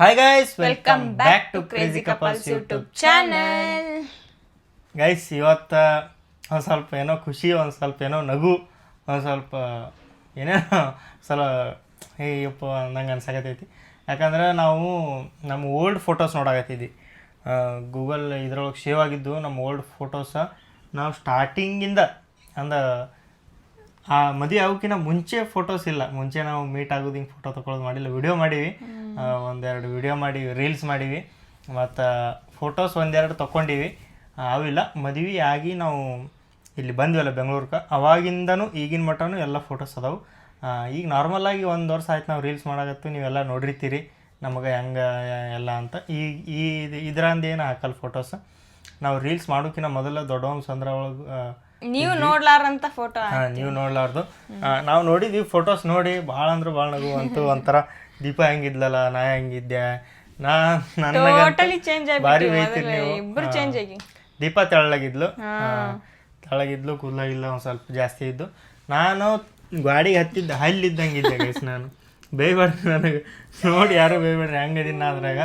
Hi guys welcome back to crazy couples YouTube channel guys ಇವತ್ತು ಒಂದು ಸ್ವಲ್ಪ ಏನೋ ಖುಷಿ ಒಂದು ಸ್ವಲ್ಪ ಏನೋ ನಗು ಒಂದು ಸ್ವಲ್ಪ ಏನೇನೋ ಸ್ವಲ್ಪ ಹೇಯಪ್ಪ ನಂಗೆ ಅನ್ಸಕತ್ತೈತಿ ಯಾಕಂದ್ರೆ ನಾವು ನಮ್ಮ ಓಲ್ಡ್ ಫೋಟೋಸ್ ನೋಡಾಕತ್ತಿದ್ವಿ. ಗೂಗಲ್ ಇದ್ರೊಳಗೆ ಸೇವ್ ಆಗಿದ್ದು ನಮ್ಮ ಓಲ್ಡ್ ಫೋಟೋಸ ನಾವು ಸ್ಟಾರ್ಟಿಂಗಿಂದ ಅಂದ ಆ ಮದುವೆ ಆಗೋಕ್ಕಿಂತ ಮುಂಚೆ ಫೋಟೋಸ್ ಇಲ್ಲ. ಮುಂಚೆ ನಾವು ಮೀಟ್ ಆಗೋದು ಹಿಂಗೆ ಫೋಟೋ ತೊಗೊಳೋದು ಮಾಡಿಲ್ಲ. ವಿಡಿಯೋ ಮಾಡೀವಿ. ಒಂದೆರಡು ವಿಡಿಯೋ ಮಾಡಿ ರೀಲ್ಸ್ ಮಾಡೀವಿ. ಮತ್ತು ಫೋಟೋಸ್ ಒಂದೆರಡು ತೊಗೊಂಡೀವಿ ಅವಿಲ್ಲ ಮದುವೆ ಆಗಿ ನಾವು ಇಲ್ಲಿ ಬಂದ್ವಲ್ಲ ಬೆಂಗಳೂರ್ಗೆ ಅವಾಗಿಂದನೂ ಈಗಿನ ಮಟ್ಟನು ಎಲ್ಲ ಫೋಟೋಸ್ ಅದಾವು. ಈಗ ನಾರ್ಮಲಾಗಿ ಒಂದು ವರ್ಷ ಆಯ್ತು ನಾವು ರೀಲ್ಸ್ ಮಾಡಾಕತ್ತು. ನೀವೆಲ್ಲ ನೋಡಿರ್ತೀರಿ ನಮಗೆ ಹೆಂಗೆ ಎಲ್ಲ ಅಂತ. ಈ ಈ ಇದ್ರಂದು ಏನು ಹಾಕಲ್ಲ ಫೋಟೋಸ್ ನಾವು ರೀಲ್ಸ್ ಮಾಡೋಕ್ಕಿಂತ ಮೊದಲ ದೊಡ್ಡವನ್ ಸಂದ್ರ ಒಳಗೆ ನೀವು ನೋಡ್ಲಾರಂತ ಫೋಟೋ ಹಾ ನೀವು ನೋಡ್ಲಾರ್ದು. ನಾವು ನೋಡಿದೀವಿ ಫೋಟೋಸ್ ನೋಡಿ ಭಾಳ ಅಂದ್ರೆ ಭಾಳ ನಗು ಅಂತೂ ಒಂಥರ ದೀಪ ಹೆಂಗಿದ್ಲಲ್ಲ ನಾ ಹೆಂಗಿದ್ದೆ? ನಾ ಟೋಟಲಿ ಚೇಂಜ್ ಭಾರಿ ನೀವು. ಇಬ್ರು ಚೇಂಜ್ ಆಗಿ. ದೀಪ ತೆಳ್ಳಗಿದ್ಲು. ಹಾ. ಕೂದಲ ಕೂದಲಾಗಿಲ್ಲ ಒಂದು ಸ್ವಲ್ಪ ಜಾಸ್ತಿ ಇದ್ದು. ನಾನು ಗಾಡಿಗೆ ಹತ್ತಿದ್ದೆ ಹಲ್ಲಿದ್ದಂಗಿದ್ದೆ ಗೈಸ್ ನಾನು. ಬೇಯ್ಬೇಡ್ರಿ ನನಗೆ. ನೋಡಿ ಯಾರು ಬೇಯ್ಬೇಡ್ರಿ ಹೆಂಗದೀನಿ ಅದ್ರಾಗ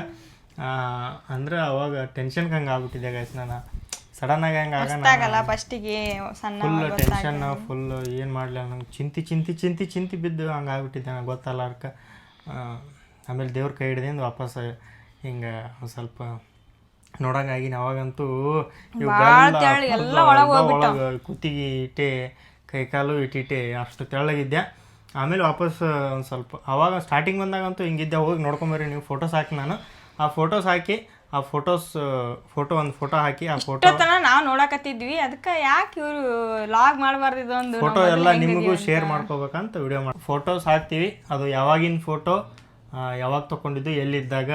ಅಂದ್ರೆ ಅವಾಗ ಟೆನ್ಷನ್ಗೆ ಹಂಗೆ ಆಗ್ಬಿಟ್ಟಿದ್ದೆ ಗೈಸ್ ನಾನು. ಸಡನ್ನಾಗಿ ಆಗಿ ಗೊತ್ತಾಗಲ್ಲ ಫಸ್ಟಿಗೆ ಸಣ್ಣ ಫುಲ್ ಟೆನ್ಷನ್ ಫುಲ್ ಏನು ಮಾಡಲಿ ನಂಗೆ ಚಿಂತಿ ಚಿಂತಿ ಚಿಂತಿ ಚಿಂತಿ ಬಿದ್ದು ಹಂಗೆ ಆಗ್ಬಿಟ್ಟಿದ್ದೆ ನಂಗೆ ಗೊತ್ತಲ್ಲ ಅರ್ಕ ಆಮೇಲೆ ದೇವ್ರ ಕೈ ಹಿಡ್ದಿಂದ ವಾಪಸ್ ಹಿಂಗೆ ಒಂದು ಸ್ವಲ್ಪ ನೋಡಂಗಾಗಿ ಅವಾಗಂತೂ ಇವು ಬೆಲ್ಲ ಎಲ್ಲ ಅರ್ಧ ಒಳಗೆ ಕುತ್ತಿಗೆ ಇಟ್ಟೆ ಕೈಕಾಲು ಇಟ್ಟಿಟ್ಟೆ ಅಷ್ಟು ತೆಳ್ಳಗಿದ್ದೆ. ಆಮೇಲೆ ವಾಪಸ್ ಒಂದು ಸ್ವಲ್ಪ ಅವಾಗ ಸ್ಟಾರ್ಟಿಂಗ್ ಬಂದಾಗಂತೂ ಹಿಂಗಿದ್ದೆ. ಹೋಗಿ ನೋಡ್ಕೊಂಬರ್ರಿ ನೀವು ಫೋಟೋಸ್ ಹಾಕಿ ನಾನು. ಆ ಫೋಟೋಸ್ ಹಾಕಿ ಆ ಫೋಟೋಸ್ ಫೋಟೋ ಒಂದು ಫೋಟೋ ಹಾಕಿ ಆ ಫೋಟೋ ತನ ನಾವು ನೋಡಕತ್ತಿದ್ವಿ. ಅದಕ್ಕೆ ಯಾಕೆ ಇವರು ಲಾಗ್ ಮಾಡಬಾರ್ದು ಇದೊಂದು ಫೋಟೋ ಎಲ್ಲ ನಿಮಗೂ ಶೇರ್ ಮಾಡ್ಕೋಬೇಕಂತ ವಿಡಿಯೋ ಮಾಡಿ ಫೋಟೋಸ್ ಹಾಕ್ತೀವಿ. ಅದು ಯಾವಾಗಿನ ಫೋಟೋ ಯಾವಾಗ ತೊಗೊಂಡಿದ್ದು ಎಲ್ಲಿದ್ದಾಗ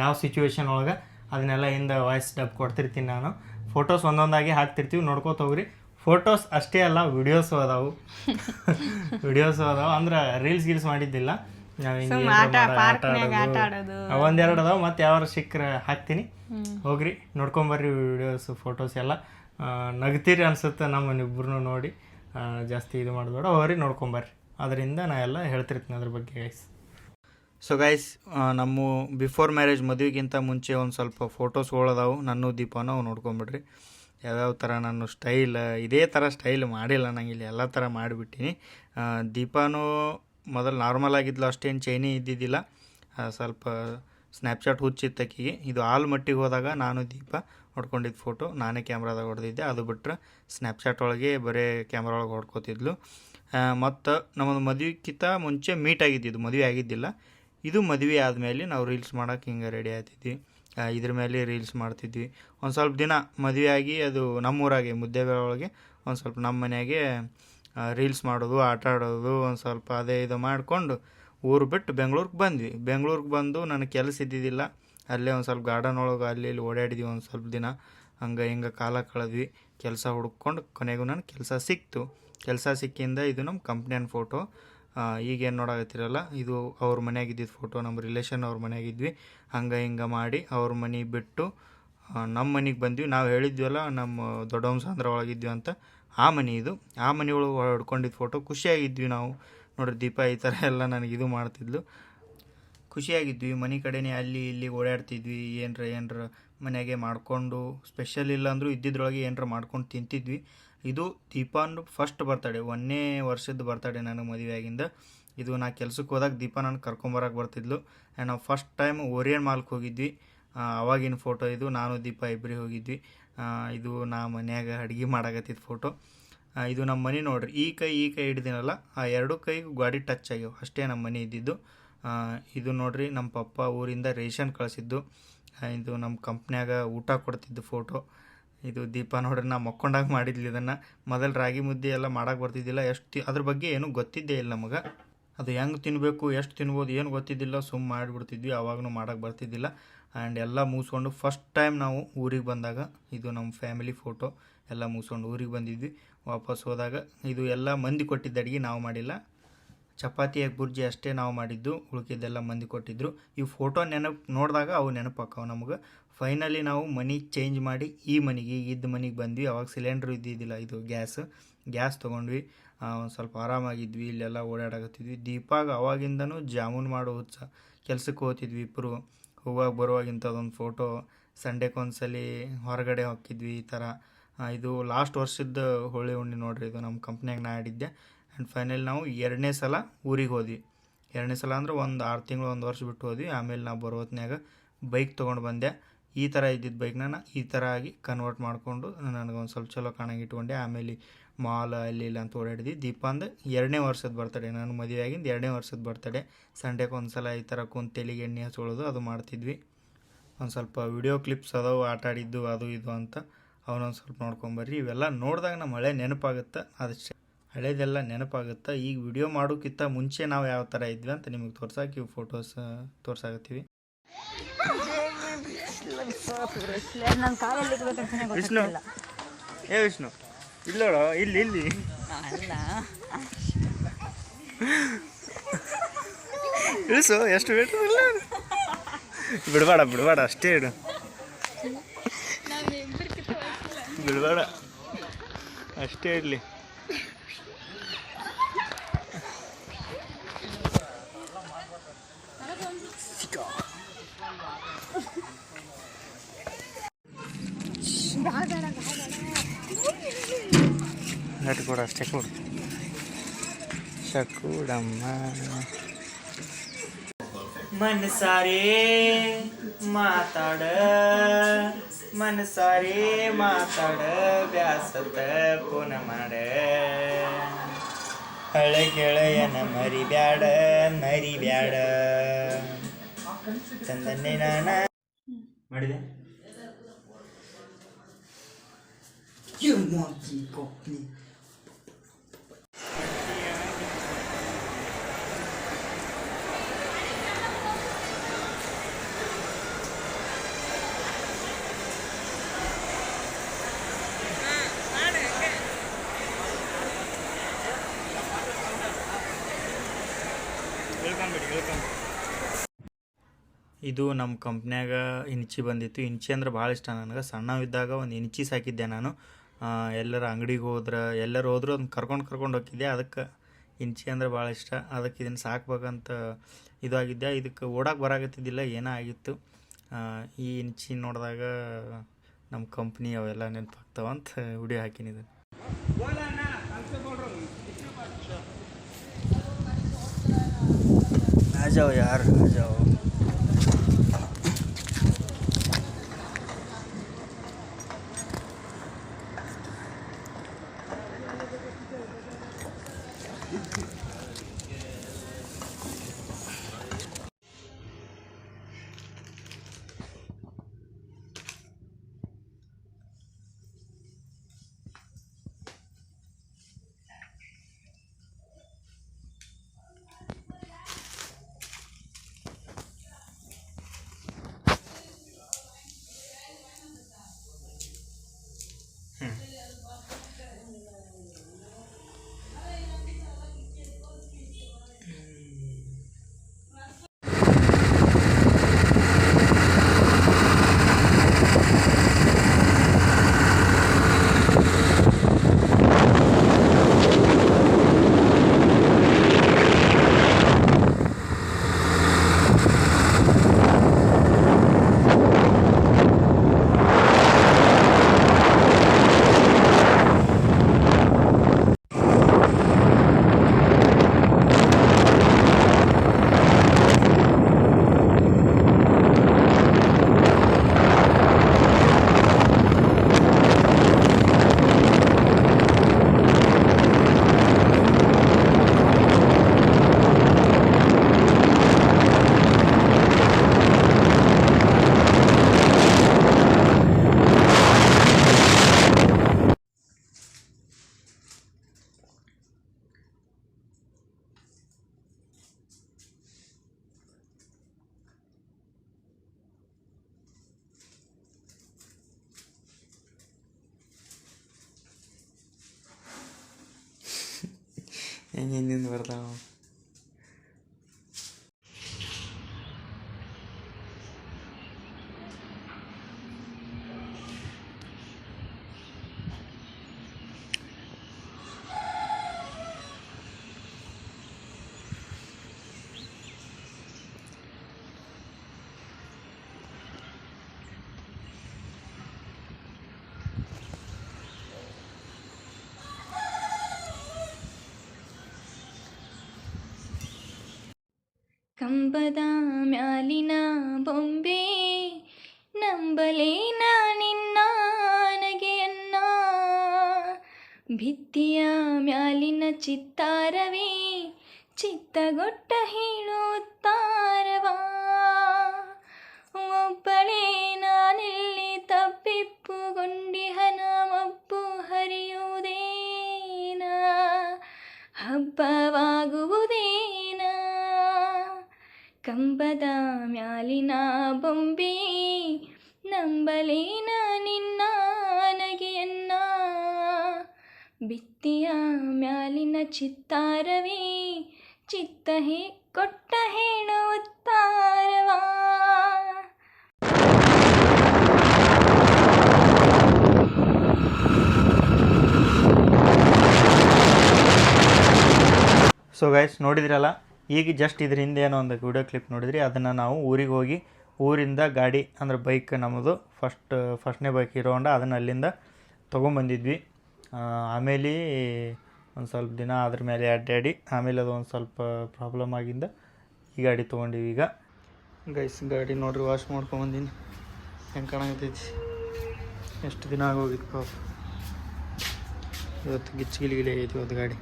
ಯಾವ ಸಿಚುವೇಶನ್ ಒಳಗೆ ಅದನ್ನೆಲ್ಲ ಹಿಂದೆ ವಾಯ್ಸ್ ಡಬ್ ಕೊಡ್ತಿರ್ತೀನಿ ನಾನು. ಫೋಟೋಸ್ ಒಂದೊಂದಾಗಿ ಹಾಕ್ತಿರ್ತೀವಿ. ನೋಡ್ಕೋತ ಹೋಗ್ರಿ ಫೋಟೋಸ್ ಅಷ್ಟೇ ಅಲ್ಲ ವಿಡಿಯೋಸು ಅದಾವು. ವಿಡಿಯೋಸು ಅದಾವು. ಅಂದ್ರೆ ರೀಲ್ಸ್ ಗೀಲ್ಸ್ ಮಾಡಿದ್ದಿಲ್ಲ. ನಾವು ಆಟ ಆಡೋದು. ಒಂದೆರಡು ಅದಾವ ಮತ್ತೆ ಯಾವಾರ ಸಿಕ್ಕರೆ ಹಾಕ್ತೀನಿ. ಹೋಗ್ರಿ ನೋಡ್ಕೊಂಬರ್ರಿ ವಿಡಿಯೋಸ್ ಫೋಟೋಸ್ ಎಲ್ಲ. ನಗ್ತೀರಿ ಅನ್ಸುತ್ತೆ ನಮ್ಮನ್ನಿಬ್ರು ನೋಡಿ. ಜಾಸ್ತಿ ಇದು ಮಾಡಬೇಡ ಹೋಗ್ರಿ ನೋಡ್ಕೊಂಬರ್ರಿ. ಅದರಿಂದ ನಾ ಎಲ್ಲ ಹೇಳ್ತಿರ್ತೀನಿ ಅದ್ರ ಬಗ್ಗೆ ಗೈಸ್ ಸೊ ಗೈಸ್ ನಮ್ಮ ಬಿಫೋರ್ ಮ್ಯಾರೇಜ್ ಮದುವೆಗಿಂತ ಮುಂಚೆ ಒಂದು ಸ್ವಲ್ಪ ಫೋಟೋಸ್ಗಳದಾವು ನನ್ನ ದೀಪನೂ ನೋಡ್ಕೊಂಬಿಡ್ರಿ. ಯಾವ್ಯಾವ ಥರ ನಾನು ಸ್ಟೈಲ್ ಇದೇ ಥರ ಸ್ಟೈಲ್ ಮಾಡಿಲ್ಲ ನಂಗೆ ಇಲ್ಲಿ ಎಲ್ಲ ಥರ ಮಾಡಿಬಿಟ್ಟಿನಿ. ದೀಪಾನು ಮೊದಲು ನಾರ್ಮಲ್ ಆಗಿದ್ಲು, ಅಷ್ಟೇನು ಚೈನಿ ಇದ್ದಿದ್ದಿಲ್ಲ. ಸ್ವಲ್ಪ ಸ್ನ್ಯಾಪ್ಚಾಟ್ ಹುಚ್ಚಿತ್ತು ಆಕಿಗೆ ಇದು ಆಲ್ ಮಟ್ಟಿಗೆ ಹೋದಾಗ ನಾನು ದೀಪ ಹೊಡ್ಕೊಂಡಿದ್ದ ಫೋಟೋ ನಾನೇ ಕ್ಯಾಮ್ರಾದಾಗ ಹೊಡೆದಿದ್ದೆ. ಅದು ಬಿಟ್ಟರೆ ಸ್ನ್ಯಾಪ್ಚಾಟ್ ಒಳಗೆ ಬರೀ ಕ್ಯಾಮ್ರಾ ಒಳಗೆ ಹೊಡ್ಕೋತಿದ್ಲು. ಮತ್ತು ನಮ್ಮದು ಮದುವೆಕ್ಕಿಂತ ಮುಂಚೆ ಮೀಟ್ ಆಗಿದ್ದಿದ್ದು, ಮದುವೆ ಆಗಿದ್ದಿಲ್ಲ. ಇದು ಮದುವೆ ಆದಮೇಲೆ ನಾವು ರೀಲ್ಸ್ ಮಾಡೋಕೆ ಹಿಂಗೆ ರೆಡಿ ಆಗ್ತಿದ್ವಿ. ಇದ್ರ ಮೇಲೆ ರೀಲ್ಸ್ ಮಾಡ್ತಿದ್ವಿ. ಒಂದು ಸ್ವಲ್ಪ ದಿನ ಮದುವೆ ಆಗಿ ಅದು ನಮ್ಮೂರಾಗೆ ಮುದ್ದೆ ಒಳಗೆ ಒಂದು ಸ್ವಲ್ಪ ನಮ್ಮ ಮನೆಯಾಗೆ ರೀಲ್ಸ್ ಮಾಡೋದು, ಆಟ ಆಡೋದು, ಒಂದು ಸ್ವಲ್ಪ ಅದೇ ಇದು ಮಾಡಿಕೊಂಡು ಊರು ಬಿಟ್ಟು ಬೆಂಗ್ಳೂರಿಗೆ ಬಂದ್ವಿ. ಬೆಂಗ್ಳೂರಿಗೆ ಬಂದು ನನಗೆ ಕೆಲಸ ಇದ್ದಿದ್ದಿಲ್ಲ. ಅಲ್ಲೇ ಒಂದು ಸ್ವಲ್ಪ ಗಾರ್ಡನ್ ಒಳಗೆ ಅಲ್ಲಿ ಇಲ್ಲಿ ಓಡಾಡಿದ್ವಿ ಒಂದು ಸ್ವಲ್ಪ ದಿನ. ಹಂಗೆ ಹಿಂಗೆ ಕಾಲ ಕಳೆದ್ವಿ. ಕೆಲಸ ಹುಡ್ಕೊಂಡು ಕೊನೆಗೂ ನನಗೆ ಕೆಲಸ ಸಿಕ್ತು. ಕೆಲಸ ಸಿಕ್ಕಿಂದ ಇದು ನಮ್ಮ ಕಂಪ್ನಿಯನ್ ಫೋಟೋ ಈಗೇನು ನೋಡಾಕತ್ತಿರಲ್ಲ, ಇದು ಅವ್ರ ಮನೆಯಾಗಿದ್ದಿದ್ದು ಫೋಟೋ ನಮ್ಮ ರಿಲೇಷನ್ ಅವ್ರ ಮನೆಯಾಗಿದ್ವಿ ಹಂಗೆ ಹಿಂಗೆ ಮಾಡಿ ಅವ್ರ ಮನೆ ಬಿಟ್ಟು ನಮ್ಮ ಮನೆಗೆ ಬಂದ್ವಿ. ನಾವು ಹೇಳಿದ್ವಲ್ಲ, ನಮ್ಮ ದೊಡ್ಡವಂಶ ಸಾಂದ್ರ ಒಳಗಿದ್ವಿ ಅಂತ. ಆ ಮನೆ ಇದು. ಆ ಮನೆ ಒಳಗೆ ಹೊಡ್ಕೊಂಡಿದ್ದು ಫೋಟೋ ಖುಷಿಯಾಗಿದ್ವಿ ನಾವು. ನೋಡ್ರಿ, ದೀಪ ಈ ಥರ ಎಲ್ಲ ನನಗೆ ಇದು ಮಾಡ್ತಿದ್ಲು. ಖುಷಿಯಾಗಿದ್ವಿ. ಮನೆ ಕಡೆನೇ ಅಲ್ಲಿ ಇಲ್ಲಿ ಓಡಾಡ್ತಿದ್ವಿ. ಏನರ ಏನರ ಮನೆಯಾಗೆ ಮಾಡಿಕೊಂಡು ಸ್ಪೆಷಲ್ ಇಲ್ಲ ಅಂದರೂ ಇದ್ದಿದ್ರೊಳಗೆ ಏನರ ಮಾಡ್ಕೊಂಡು ತಿಂತಿದ್ವಿ. ಇದು ದೀಪಾನು ಫಸ್ಟ್ ಬರ್ತಡೆ ಒಂದನೇ ವರ್ಷದ ಬರ್ತಡೆ ನನಗೆ ಮದುವೆ ಆಗಿಂದ. ಇದು ನಾ ಕೆಲ್ಸಕ್ಕೆ ಹೋದಾಗ ದೀಪ ನಾನು ಕರ್ಕೊಂಬರಕ್ಕೆ ಬರ್ತಿದ್ಲು. ಆ್ಯಂಡ್ ನಾವು ಫಸ್ಟ್ ಟೈಮ್ ಓರಿಯನ್ ಮಾಲ್ಗೆ ಹೋಗಿದ್ವಿ. ಅವಾಗಿನ ಫೋಟೋ ಇದು, ನಾನು ದೀಪ ಇಬ್ಬರೇ ಹೋಗಿದ್ವಿ. ಇದು ನಾ ಮನ್ಯಾಗ ಅಡುಗೆ ಮಾಡಾಕತ್ತಿದ್ದ ಫೋಟೋ ಇದು ನಮ್ಮ ಮನೆ ನೋಡ್ರಿ, ಈ ಕೈ ಈ ಕೈ ಹಿಡ್ದಿನಲ್ಲ, ಆ ಎರಡು ಕೈ ಗಾಡಿ ಟಚ್ ಆಗ್ಯಾವ. ಅಷ್ಟೇ ನಮ್ಮ ಮನೆ ಇದ್ದಿದ್ದು. ಇದು ನೋಡ್ರಿ ನಮ್ಮ ಪಪ್ಪ ಊರಿಂದ ರೇಷನ್ ಕಳಿಸಿದ್ದು. ಇದು ನಮ್ಮ ಕಂಪ್ನ್ಯಾಗ ಊಟ ಕೊಡ್ತಿದ್ದು ಫೋಟೋ ಇದು ದೀಪ ನೋಡ್ರಿ, ನಾ ಮಕ್ಕೊಂಡಾಗ ಮಾಡಿದ್ಲಿ ಇದನ್ನು. ಮೊದಲು ರಾಗಿ ಮುದ್ದೆ ಎಲ್ಲ ಮಾಡೋಕೆ ಬರ್ತಿದ್ದಿಲ್ಲ. ಎಷ್ಟು, ಅದ್ರ ಬಗ್ಗೆ ಏನೂ ಗೊತ್ತಿದ್ದೇ ಇಲ್ಲ ನಮಗೆ. ಅದು ಹೆಂಗೆ ತಿನ್ನಬೇಕು ಎಷ್ಟು ತಿನ್ಬೋದು, ಏನು ಗೊತ್ತಿದ್ದಿಲ್ಲ ಸುಮ್ಮ ಮಾಡಿಬಿಡ್ತಿದ್ವಿ. ಅವಾಗೂ ಮಾಡೋಕೆ ಬರ್ತಿದ್ದಿಲ್ಲ. ಆ್ಯಂಡ್ ಎಲ್ಲ ಮುಗಿಸ್ಕೊಂಡು ಫಸ್ಟ್ ಟೈಮ್ ನಾವು ಊರಿಗೆ ಬಂದಾಗ ಇದು ನಮ್ಮ ಫ್ಯಾಮಿಲಿ ಫೋಟೋ ಎಲ್ಲ ಮುಗಿಸ್ಕೊಂಡು ಊರಿಗೆ ಬಂದಿದ್ವಿ. ವಾಪಸ್ ಹೋದಾಗ ಇದು ಎಲ್ಲ ಮಂದಿ ಕೊಟ್ಟಿದ್ದ ಅಡುಗೆ ನಾವು ಮಾಡಿಲ್ಲ. ಚಪಾತಿ ಬುರ್ಜಿ ಅಷ್ಟೇ ನಾವು ಮಾಡಿದ್ದು. ಉಳ್ಕಿದ್ದೆಲ್ಲ ಮಂದಿ ಕೊಟ್ಟಿದ್ದರು ಈ ಫೋಟೋ ನೆನಪು ನೋಡಿದಾಗ ಅವು ನೆನಪಾಕವು ನಮಗೆ. ಫೈನಲಿ ನಾವು ಮನಿ ಚೇಂಜ್ ಮಾಡಿ ಈ ಮನೆಗೆ, ಇದ್ದ ಮನೆಗೆ ಬಂದ್ವಿ. ಅವಾಗ ಸಿಲಿಂಡ್ರ್ ಇದ್ದಿದ್ದಿಲ್ಲ ಇದು ಗ್ಯಾಸ್ ಗ್ಯಾಸ್ ತೊಗೊಂಡ್ವಿ. ಒಂದು ಸ್ವಲ್ಪ ಆರಾಮಾಗಿದ್ವಿ. ಇಲ್ಲೆಲ್ಲ ಓಡಾಡಕತ್ತಿದ್ವಿ. ದೀಪಾಗ ಅವಾಗಿಂದನೂ ಜಾಮೂನ್ ಮಾಡೋ ಹುಚ್ಚ. ಕೆಲಸಕ್ಕೆ ಹೋಗ್ತಿದ್ವಿ ಇಬ್ಬರು ಹೋಗುವಾಗ ಬರುವಾಗ ಇಂಥದ್ದೊಂದು ಫೋಟೋ ಸಂಡೇಕೊಂದ್ಸಲಿ ಹೊರಗಡೆ ಹಾಕಿದ್ವಿ ಈ ಥರ ಇದು ಲಾಸ್ಟ್ ವರ್ಷದ ಹೋಳಿ ಹುಣ್ಣಿ ನೋಡ್ರಿ, ಇದು ನಮ್ಮ ಕಂಪ್ನಿಯಾಗ ನಾ ಆಡಿದ್ದೆ ಆ್ಯಂಡ್ ಫೈನಲ್ ನಾವು ಎರಡನೇ ಸಲ ಊರಿಗೆ ಹೋದ್ವಿ. ಎರಡನೇ ಸಲ ಅಂದ್ರೆ ಒಂದು ಆರು ತಿಂಗಳು, ಒಂದು ವರ್ಷ ಬಿಟ್ಟು ಹೋದ್ವಿ. ಆಮೇಲೆ ನಾವು ಬರೋ ಹೊತ್ನ್ಯಾಗ ಬೈಕ್ ತೊಗೊಂಡು ಬಂದೆ. ಈ ಥರ ಇದ್ದಿದ್ದ ಬೈಕ್ನ ಈ ಥರ ಆಗಿ ಕನ್ವರ್ಟ್ ಮಾಡಿಕೊಂಡು ನನಗೊಂದು ಸ್ವಲ್ಪ ಚಲೋ ಕಾಣಂಗೆ ಇಟ್ಕೊಂಡೆ. ಆಮೇಲೆ ಮಾಲ್ ಅಲ್ಲಿ ಇಲ್ಲ ಅಂತ ಓಡಾಡಿದ್ವಿ. ದೀಪಾಂದು ಎರಡನೇ ವರ್ಷದ ಬರ್ತಡೆ ನಾನು ಮದುವೆ ಆಗಿಂದ ಎರಡನೇ ವರ್ಷದ ಬರ್ತಡೆ ಸಂಡೇಗೆ ಒಂದು ಸಲ ಈ ಥರ ಕುಂತು ತೆಲಿಗೆ ಎಣ್ಣೆ ಹಚ್ಕೊಳ್ಳೋದು ಅದು ಮಾಡ್ತಿದ್ವಿ. ಒಂದು ಸ್ವಲ್ಪ ವಿಡಿಯೋ ಕ್ಲಿಪ್ಸ್ ಅದಾವು, ಆಟ ಆಡಿದ್ದು, ಅದು ಇದು ಅಂತ ಅವನೊಂದು ಸ್ವಲ್ಪ ನೋಡ್ಕೊಂಬರ್ರಿ ಇವೆಲ್ಲ ನೋಡಿದಾಗ ನಮ್ಮ ಹಳೆ ನೆನಪಾಗುತ್ತೆ. ಅದಷ್ಟೇ. ಹಳೇದೆಲ್ಲ ನೆನಪಾಗುತ್ತೆ. ಈಗ ವಿಡಿಯೋ ಮಾಡೋಕ್ಕಿಂತ ಮುಂಚೆ ನಾವು ಯಾವ ಥರ ಇದ್ವಿ ಅಂತ ನಿಮಗೆ ತೋರ್ಸಕ್ಕೆ ಇವು ಫೋಟೋಸ್ ತೋರ್ಸಾಕತ್ತೀವಿ. ಏ ವಿಷ್ಣು. ಇಲ್ಲೋಡ ಇಲ್ಲಿ ಇಲ್ಲಿ. ಅಲ್ಲ. ಇಳಿಸು ಎಷ್ಟು ಬೇಕು ಬಿಡಬೇಡ ಬಿಡಬೇಡ ಅಷ್ಟೇ ಇಡು. ಬಿಡಬೇಡ. ಅಷ್ಟೇ ಇರಲಿ. ನಟ್ ಕೂಡ ಅಷ್ಟೇ ಕೊಡು. ಶಕೂಡಮ್ಮ. ಮನಸಾರೆ ಮಾತಾಡ ಮನಸಾರೆ ಮಾತಾಡ ಬ್ಯಾಸತ ಪುನ ಮಾಡ. ಹಳೆ ಗೆಳೆಯನ ಮರಿ ಬ್ಯಾಡ ಮರಿ ಬ್ಯಾಡ ತಂದನ್ನೇ ನಾನ. ಮಾಡಿದೆ. ಇದು ನಮ್ಮ ಕಂಪ್ನ್ಯಾಗ ಇನ್ಚಿ ಬಂದಿತ್ತು ಇನ್ಚಿ ಅಂದ್ರೆ ಭಾಳ ಇಷ್ಟ ನನಗೆ ಸಣ್ಣವಿದ್ದಾಗ ಒಂದು ಇನ್ಚಿ ಸಾಕಿದ್ದೆ ನಾನು ಆ, ಎಲ್ಲರ ಅಂಗಡಿಗೆ ಹೋದ್ರೆ ಎಲ್ಲರೂ ಹೋದ್ರು ಅದನ್ನ ಕರ್ಕೊಂಡು ಕರ್ಕೊಂಡು ಹೋಗಿದ್ದೆ ಅದಕ್ಕೆ ಇನ್ಚಿ ಅಂದ್ರೆ ಭಾಳ ಇಷ್ಟ ಅದಕ್ಕೆ ಇದನ್ನು ಸಾಕ್ಬೇಕಂತ ಇದಾಗಿದ್ದೆ ಇದಕ್ಕೆ ಓಡಕ್ಕೆ ಬರಾಕತ್ತಿದ್ದಿಲ್ಲ ಏನೋ ಆಗಿತ್ತು ಆ, ಈ ಇನ್ಚಿ ನೋಡಿದಾಗ ನಮ್ಮ ಕಂಪ್ನಿ ಅವೆಲ್ಲ ನೆನಪಾಗ್ತಾವ ಅಂತ ವಿಡಿಯೋ ಹಾಕಿನಿದೆ आ जाओ यार आ जाओ ಕಂಬದ ಮ್ಯಾಲಿನ ಬೊಂಬೆ ನಂಬಲೇನ ನಿನ್ನ ನಗೆಯನ್ನ. ಭಿತ್ತಿಯ ಮ್ಯಾಲಿನ ಚಿತ್ತಾರವೇ, ಚಿತ್ತಗೊಟ್ಟ ಹೇಳುತ್ತಾರವಾ ಒಬ್ಬಳೇ ನಾನೆಲ್ಲಿ ತಪ್ಪಿಪ್ಪುಗೊಂಡಿಹನ ಮಬ್ಬು ಹರಿಯುವುದೇನ. ಹಬ್ಬವಾಗುವುದೇನ ಕಂಬದ ಮ್ಯಾಲಿನ ಬೊಂಬೆ ನಂಬಲೇನ ನಿನ್ನ ನಗೆಯನ್ನ. ಬಿತ್ತಿಯ ಮ್ಯಾಲಿನ ಚಿತ್ತಾರವೇ ಚಿತ್ತ ಹೇ ಕೊಟ್ಟ ಹೇಳುತ್ತಾರವಾ ಸೊ ಗೈಸ್ ನೋಡಿದ್ರಲ್ಲ? ಈಗ ಜಸ್ಟ್ ಇದ್ರ ಹಿಂದೆ ಏನೋ ಒಂದು ವಿಡಿಯೋ ಕ್ಲಿಪ್ ನೋಡಿದ್ರಿ, ಅದನ್ನು ನಾವು ಊರಿಗೆ ಹೋಗಿ, ಊರಿಂದ ಗಾಡಿ, ಅಂದರೆ ಬೈಕ್ ನಮ್ಮದು ಫಸ್ಟ್ ಫಸ್ಟ್ನೇ ಬೈಕ್ ಇರೋ ಹೊಂಡ ಅದನ್ನು ಅಲ್ಲಿಂದ ತೊಗೊಂಬಂದಿದ್ವಿ. ಆಮೇಲೆ ಒಂದು ಸ್ವಲ್ಪ ದಿನ ಅದ್ರ ಮೇಲೆ ಅಡ್ಡಾಡಿ, ಆಮೇಲೆ ಅದು ಒಂದು ಸ್ವಲ್ಪ ಪ್ರಾಬ್ಲಮ್ ಆಗಿಂದ ಈ ಗಾಡಿ ತೊಗೊಂಡಿವಿ ಈಗ. ಗೈಸ್ ಗಾಡಿ ನೋಡ್ರಿ ವಾಶ್ ಮಾಡ್ಕೊಂಬಂದೀನಿ. ಹೆಂಗೆ ಕಾಣಕತ್ತೈತಿ? ಎಷ್ಟು ದಿನ ಆಗೋಗಿತ್ತು ಪಾಪ. ಇವತ್ತು ಗಿಚ್ಚು ಗಿಲಿಗಿಲಿ ಆಗೈತಿ ಇವತ್ತು ಗಾಡಿ.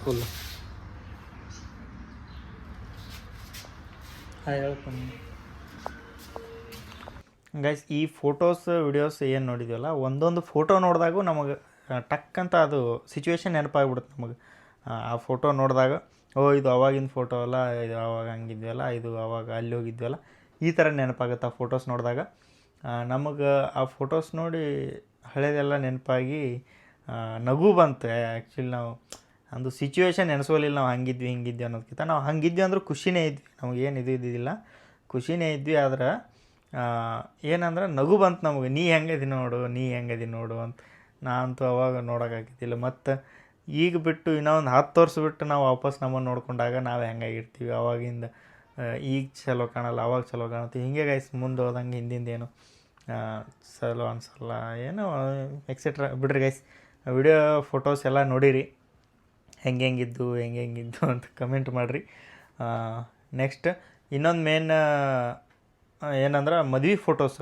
ಫುಲ್ ಹಾಂ ಹೇಳ್ಕೊಂಡು ಗೈಸ್ ಈ ಫೋಟೋಸ್ ವಿಡಿಯೋಸ್ ಏನು ನೋಡಿದ್ವಲ್ಲ, ಒಂದೊಂದು ಫೋಟೋ ನೋಡಿದಾಗೂ ನಮಗೆ ಟಕ್ ಅಂತ ಅದು ಸಿಚುವೇಶನ್ ನೆನಪಾಗ್ಬಿಡುತ್ತೆ ನಮಗೆ. ಆ ಫೋಟೋ ನೋಡಿದಾಗ, ಓ, ಇದು ಅವಾಗಿನ ಫೋಟೋ ಅಲ್ಲ, ಇದು ಅವಾಗ ಹಂಗಿದ್ವಲ್ಲ, ಇದು ಅವಾಗ ಅಲ್ಲಿ ಹೋಗಿದ್ವಲ್ಲ, ಈ ಥರ ನೆನಪಾಗುತ್ತೆ ಆ ಫೋಟೋಸ್ ನೋಡಿದಾಗ. ನಮಗೆ ಆ ಫೋಟೋಸ್ ನೋಡಿ ಹಳೆಯದೆಲ್ಲ ನೆನಪಾಗಿ ನಗು ಬಂತು ಆ್ಯಕ್ಚುಲಿ ನಾವು ಒಂದು ಸಿಚುವೇಶನ್ ನೆನೆಸೋಲಿಲ್ಲ ನಾವು ಹಂಗಿದ್ವಿ, ಹಿಂಗಿದ್ವಿ ಅನ್ನೋದಕ್ಕಿಂತ ನಾವು ಹಂಗಿದ್ವಿ ಅಂದ್ರೆ ಖುಷಿನೇ ಇದ್ವಿ. ನಮಗೇನು ಇದು ಇದ್ದಿದ್ದಿಲ್ಲ. ಖುಷಿನೇ ಇದ್ವಿ ಆದ್ರೆ ಏನಂದ್ರೆ ನಗು ಬಂತು ನಮಗೆ. ನೀ ಹೆಂಗದಿ ನೋಡು, ನೀ ಹೆಂಗದಿ ನೋಡು ಅಂತ ನಾನಂತೂ ಅವಾಗ ನೋಡೋಕ್ಕಾಗಿದ್ದಿಲ್ಲ ಮತ್ತು ಈಗ ಬಿಟ್ಟು ಇನ್ನೊಂದು ಹತ್ತು ವರ್ಷ ಬಿಟ್ಟು ನಾವು ವಾಪಸ್ ನಮ್ಮನ್ನು ನೋಡ್ಕೊಂಡಾಗ ನಾವು ಹೆಂಗಾಗಿರ್ತೀವಿ. ಅವಾಗಿಂದ ಈಗ ಚಲೋ ಕಾಣಲ್ಲ, ಅವಾಗ ಚಲೋ ಕಾಣುತ್ತೆ. ಹಿಂಗೆ ಗೈಸ್ ಮುಂದೆ ಹೋದಂಗೆ ಹಿಂದಿಂದೇನು ಚಲೋ ಅನ್ಸಲ್ಲ, ಏನೋ ಎಕ್ಸೆಟ್ರಾ ಬಿಡ್ರಿ ಗೈಸ್ ವಿಡಿಯೋ ಫೋಟೋಸ್ ಎಲ್ಲ ನೋಡಿರಿ. ಹೆಂಗೆ ಹೆಂಗಿದ್ದು ಹೆಂಗೆ ಹೆಂಗಿದ್ದು ಅಂತ ಕಮೆಂಟ್ ಮಾಡಿರಿ. ನೆಕ್ಸ್ಟ್ ಇನ್ನೊಂದು ಮೇನ್ ಏನಂದ್ರೆ ಮದುವೆ ಫೋಟೋಸ್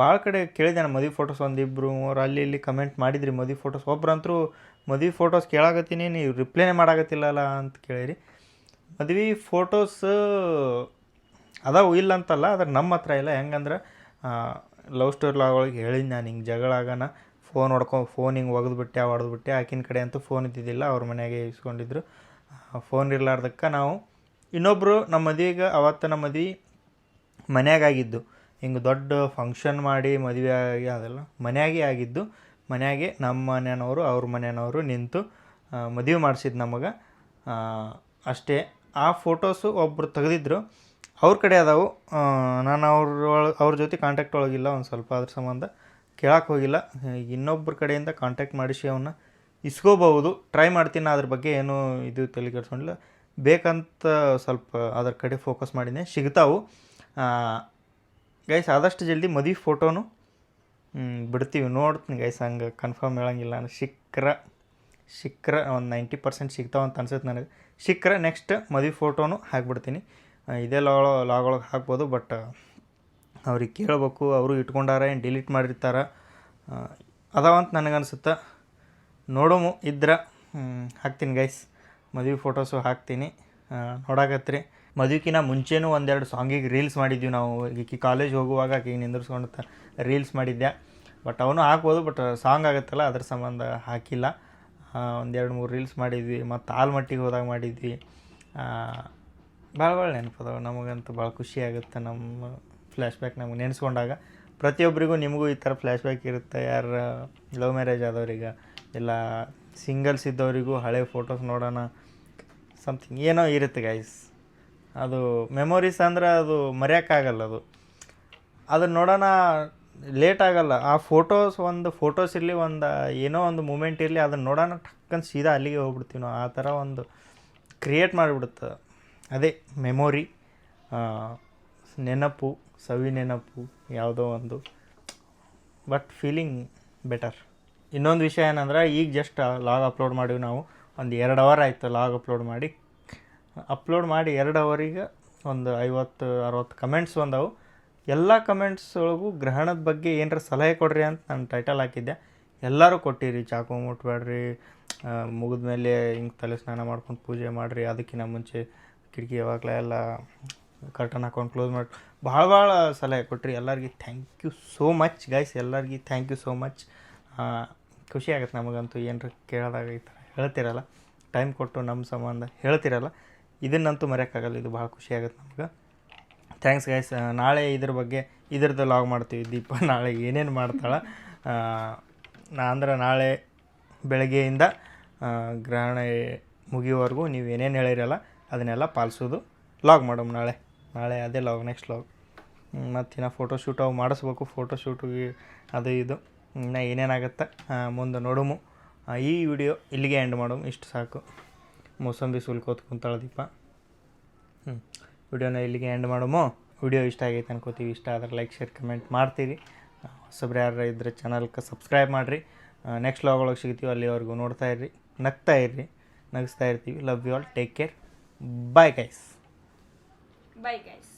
ಭಾಳ ಕಡೆ ಕೇಳಿದೆ ನಾನು ಮದುವೆ ಫೋಟೋಸ್ ಒಂದಿಬ್ಬರು ಮೂರು ಅಲ್ಲಿ ಇಲ್ಲಿ ಕಮೆಂಟ್ ಮಾಡಿದ್ರಿ ಮದುವೆ ಫೋಟೋಸ್ ಒಬ್ರಂತರೂ ಮದುವೆ ಫೋಟೋಸ್ ಕೇಳಾಕತ್ತೀನಿ ನೀವು ರಿಪ್ಲೈನೇ ಮಾಡಾಕತ್ತಿಲ್ಲಲ್ಲ ಅಂತ ಕೇಳಿರಿ. ಮದುವೆ ಫೋಟೋಸ್ ಅದಾವು ಇಲ್ಲ ಅಂತಲ್ಲ ಆದ್ರೆ ನಮ್ಮ ಹತ್ರ ಇಲ್ಲ. ಹೆಂಗಂದ್ರೆ ಲವ್ ಸ್ಟೋರಿ ಒಳಗೆ ಹೇಳಿದ್ ನಾನು ಹಿಂಗೆ ಜಗಳ ಫೋನ್ ಹೊಡ್ಕೊ, ಫೋನ್ ಹಿಂಗೆ ಒಗೆದ್ಬಿಟ್ಟೆ ಹೊಡೆದ್ಬಿಟ್ಟೆ ಆಕಿನ ಕಡೆ ಅಂತೂ ಫೋನ್ ಇದ್ದಿದ್ದಿಲ್ಲ, ಅವ್ರ ಮನೆಗೆ ಇಸ್ಕೊಂಡಿದ್ರು. ಫೋನ್ ಇರ್ಲಾರ್ದಕ್ಕೆ ನಾವು ಇನ್ನೊಬ್ಬರು ನಮ್ಮ ಮದುವೆಗೆ ಅವತ್ತು ನಮ್ಮ ಮದ್ವೆ ಮನೆಯಾಗಿದ್ದು ಹಿಂಗೆ ದೊಡ್ಡ ಫಂಕ್ಷನ್ ಮಾಡಿ ಮದುವೆ ಆಗಿ, ಅದೆಲ್ಲ ಮನ್ಯಾಗೆ ಆಗಿದ್ದು. ಮನೆಯಾಗೆ ನಮ್ಮ ಮನೆಯವರು ಅವ್ರ ಮನೆಯವರು ನಿಂತು ಮದುವೆ ಮಾಡಿಸಿದ್ದು ನಮಗೆ. ಅಷ್ಟೇ. ಆ ಫೋಟೋಸು ಒಬ್ಬರು ತೆಗೆದಿದ್ರು. ಅವ್ರ ಕಡೆ ಅದಾವು. ನಾನು ಅವ್ರ ಅವ್ರ ಜೊತೆ ಕಾಂಟ್ಯಾಕ್ಟ್ ಒಳಗಿಲ್ಲ ಒಂದು ಸ್ವಲ್ಪ ಅದ್ರ ಸಂಬಂಧ. ಕೇಳಕ್ಕೆ ಹೋಗಿಲ್ಲ. ಇನ್ನೊಬ್ಬರ ಕಡೆಯಿಂದ ಕಾಂಟ್ಯಾಕ್ಟ್ ಮಾಡಿಸಿ ಅವನ್ನ ಇಸ್ಕೋಬಹುದು. ಟ್ರೈ ಮಾಡ್ತೀನಿ ಅದ್ರ ಬಗ್ಗೆ ಏನು ಇದು ತಲೆ ಕೆಡ್ಸ್ಕೊಂಡಿಲ್ಲ. ಬೇಕಂತ ಸ್ವಲ್ಪ ಅದ್ರ ಕಡೆ ಫೋಕಸ್ ಮಾಡಿದ್ದೆ ಸಿಗ್ತಾವು. ಗೈಸ್ ಆದಷ್ಟು ಜಲ್ದಿ ಮದುವೆ ಫೋಟೋನು ಬಿಡ್ತೀವಿ. ನೋಡ್ತೀನಿ ಗೈಸ್ ಹಂಗೆ ಕನ್ಫರ್ಮ್ ಹೇಳಂಗಿಲ್ಲ ನಾನು ಸಿಕ್ಕ್ರ ಸಿಕ್ಕ್ರ ಒಂದು ನೈಂಟಿ ಪರ್ಸೆಂಟ್ ಸಿಗ್ತಾವ ಅಂತ ಅನ್ಸುತ್ತೆ ನನಗೆ. ಸಿಕ್ಕ್ರೆ ನೆಕ್ಸ್ಟ್ ಮದುವೆ ಫೋಟೋನು ಹಾಕ್ಬಿಡ್ತೀನಿ. ಇದೇ ಲಾಗ್ ಲಾಗ್ ಒಳಗೆ ಹಾಕ್ಬೋದು ಬಟ್ ಅವ್ರಿಗೆ ಕೇಳಬೇಕು, ಅವರು ಇಟ್ಕೊಂಡಾರ, ಏನು ಡಿಲೀಟ್ ಮಾಡಿರ್ತಾರ ಅದಾವ ಅದಾವಂತ ನನಗನ್ಸುತ್ತೆ. ನೋಡೋಮು, ಇದ್ರೆ ಹಾಕ್ತೀನಿ ಗೈಸ್ ಮದುವೆ ಫೋಟೋಸು ಹಾಕ್ತೀನಿ. ನೋಡಾಕತ್ರಿ. ಮದುವೆಕಿನ ಮುಂಚೆನೂ ಒಂದೆರಡು ಸಾಂಗಿಗೆ ರೀಲ್ಸ್ ಮಾಡಿದ್ವಿ ನಾವು. ಈಕಿ ಕಾಲೇಜ್ ಹೋಗುವಾಗ ಆಕೆ ನಿಂದಿರ್ಸ್ಕೊಂಡು ರೀಲ್ಸ್ ಮಾಡಿದ್ದೆ ಬಟ್ ಅವನು ಹಾಕ್ಬೋದು ಬಟ್ ಸಾಂಗ್ ಆಗುತ್ತಲ್ಲ, ಅದ್ರ ಸಂಬಂಧ ಹಾಕಿಲ್ಲ. ಒಂದೆರಡು ಮೂರು ರೀಲ್ಸ್ ಮಾಡಿದ್ವಿ, ಮತ್ತು ಆಲ್ಮಟ್ಟಿಗೆ ಹೋದಾಗ ಮಾಡಿದ್ವಿ. ಭಾಳ ಭಾಳ ನೆನಪದವು, ನಮಗಂತೂ ಭಾಳ ಖುಷಿ ಆಗುತ್ತೆ ನಮ್ಮ ಫ್ಲ್ಯಾಶ್ ಬ್ಯಾಕ್ ನಮ್ಗೆ ನೆನೆಸ್ಕೊಂಡಾಗ ಪ್ರತಿಯೊಬ್ಬರಿಗೂ ನಿಮಗೂ ಈ ಥರ ಫ್ಲ್ಯಾಶ್ ಬ್ಯಾಕ್ ಇರುತ್ತೆ. ಯಾರು ಲವ್ ಮ್ಯಾರೇಜ್ ಆದವ್ರಿಗೆ, ಇಲ್ಲ ಸಿಂಗಲ್ಸ್ ಇದ್ದವರಿಗೂ ಹಳೆ ಫೋಟೋಸ್ ನೋಡೋಣ ಸಮಥಿಂಗ್ ಏನೋ ಇರುತ್ತೆ ಗೈಸ್ ಅದು ಮೆಮೊರೀಸ್ ಅಂದರೆ ಅದು ಮರೆಯೋಕ್ಕಾಗಲ್ಲ ಅದು. ಅದನ್ನ ನೋಡೋಣ ಲೇಟ್ ಆಗಲ್ಲ. ಆ ಫೋಟೋಸ್ ಒಂದು ಫೋಟೋಸ್ ಇರಲಿ ಒಂದು, ಏನೋ ಒಂದು ಮೂಮೆಂಟ್ ಇರಲಿ ಅದನ್ನ ನೋಡೋಣ, ಟಕ್ಕನ್ ಸೀದಾ ಅಲ್ಲಿಗೆ ಹೋಗ್ಬಿಡ್ತೀವಿ ನಾವು. ಆ ಥರ ಒಂದು ಕ್ರಿಯೇಟ್ ಮಾಡಿಬಿಡುತ್ತೆ. ಅದೇ ಮೆಮೊರಿ ನೆನಪು, ಸವಿ ನೆನಪು, ಯಾವುದೋ ಒಂದು. ಬಟ್ ಫೀಲಿಂಗ್ ಬೆಟರ್ ಇನ್ನೊಂದು ವಿಷಯ ಏನಂದ್ರೆ, ಈಗ ಜಸ್ಟ್ ಲಾಗ್ ಅಪ್ಲೋಡ್ ಮಾಡಿವಿ ನಾವು. ಒಂದು ಎರಡು ಅವರ್ ಆಯಿತು ಲಾಗ್ ಅಪ್ಲೋಡ್ ಮಾಡಿ. ಅಪ್ಲೋಡ್ ಮಾಡಿ ಎರಡು ಅವರಿಗೆ ಒಂದು ಐವತ್ತು, ಅರವತ್ತು ಕಮೆಂಟ್ಸ್ ಬಂದವು. ಎಲ್ಲ ಕಮೆಂಟ್ಸ್ ಒಳಗೂ ಗ್ರಹಣದ ಬಗ್ಗೆ ಏನಾರ ಸಲಹೆ ಕೊಡ್ರಿ ಅಂತ ನಾನು ಟೈಟಲ್ ಹಾಕಿದ್ದೆ. ಎಲ್ಲರೂ ಕೊಟ್ಟಿರಿ, ಚಾಕು ಮುಟ್ಬೇಡ್ರಿ ಮುಗಿದ ಮೇಲೆ ಹಿಂಗೆ ತಲೆ ಸ್ನಾನ ಮಾಡ್ಕೊಂಡು ಪೂಜೆ ಮಾಡಿರಿ ಅದಕ್ಕಿಂತ ಮುಂಚೆ ಕಿಟಕಿ ಯಾವಾಗಲೇ ಎಲ್ಲ ಕರ್ಟನ್ ಹಾಕೊಂಡು ಕ್ಲೋಸ್ ಮಾಡಿ ಭಾಳ ಭಾಳ ಸಲಹೆ ಕೊಟ್ರಿ ಎಲ್ಲರಿಗೆ. Thank you so much guys ಎಲ್ಲರಿಗೆ ಥ್ಯಾಂಕ್ ಯು ಸೋ ಮಚ್ ಖುಷಿ ಆಗುತ್ತೆ ನಮಗಂತೂ ಏನರ ಕೇಳಿದಾಗ ಈ ಥರ ಹೇಳ್ತಿರಲ್ಲ. ಟೈಮ್ ಕೊಟ್ಟು ನಮ್ಮ ಸಂಬಂಧ ಹೇಳ್ತಿರಲ್ಲ. ಇದನ್ನಂತೂ ಮರೆಯೋಕ್ಕಾಗಲ್ಲ. ಇದು ಭಾಳ ಖುಷಿ ಆಗುತ್ತೆ ನಮ್ಗೆ. ಥ್ಯಾಂಕ್ಸ್ ಗೈಸ್ ನಾಳೆ ಇದ್ರ ಬಗ್ಗೆ ಇದ್ರದ್ದು ಲಾಗ್ ಮಾಡ್ತೀವಿ. ದೀಪ ನಾಳೆ ಏನೇನು ಮಾಡ್ತಾಳೆ. ನಾ ಅಂದ್ರೆ ನಾಳೆ ಬೆಳಗ್ಗೆಯಿಂದ ಗ್ರಹಣ ಮುಗಿಯುವವರೆಗೂ ನೀವು ಏನೇನು ಹೇಳಿರಲ್ಲ ಅದನ್ನೆಲ್ಲ ಪಾಲಿಸೋದು. ಲಾಗ್ ಮಾಡೋಮ್ ನಾಳೆ. ನಾಳೆ ಅದೇ ಲಾಗ್ ನೆಕ್ಸ್ಟ್ ಲಾಗ್ ಮತ್ತು ಇನ್ನು ಫೋಟೋಶೂಟ್ ಅವು ಮಾಡಿಸ್ಬೇಕು ಫೋಟೋಶೂಟಿಗೆ ಅದು ಇದು. ಇನ್ನು ಏನೇನಾಗುತ್ತೆ ಮುಂದೆ ನೋಡುಮು. ಈ ವಿಡಿಯೋ ಇಲ್ಲಿಗೆ ಎಂಡ್ ಮಾಡೋಮು, ಇಷ್ಟು ಸಾಕು. ಮೂಸಂಬಿ ಸುಲ್ಕೋತ್ ಕುಂತಾಳ ದೀಪ. ಹ್ಞೂ ವಿಡಿಯೋನ ಇಲ್ಲಿಗೆ ಎಂಡ್ ಮಾಡೋಮು. ವಿಡಿಯೋ ಇಷ್ಟ ಆಗೈತೆ ಅನ್ಕೋತೀವಿ, ಇಷ್ಟ ಆದರೆ ಲೈಕ್ ಶೇರ್ ಕಮೆಂಟ್ ಮಾಡ್ತೀರಿ. ಹೊಸಬ್ರು ಯಾರು ಇದ್ರೆ ಚಾನಲ್ಗೆ ಸಬ್ಸ್ಕ್ರೈಬ್ ಮಾಡಿರಿ. ನೆಕ್ಸ್ಟ್ ಲಾಗ್ ಒಳಗೆ ಸಿಗ್ತೀವಿ, ಅಲ್ಲಿವರೆಗೂ ನೋಡ್ತಾ ಇರ್ರಿ. ನಗ್ತಾ ಇರ್ರಿ. ನಗಿಸ್ತಾ ಇರ್ತೀವಿ. Love you all take care bye guys bye guys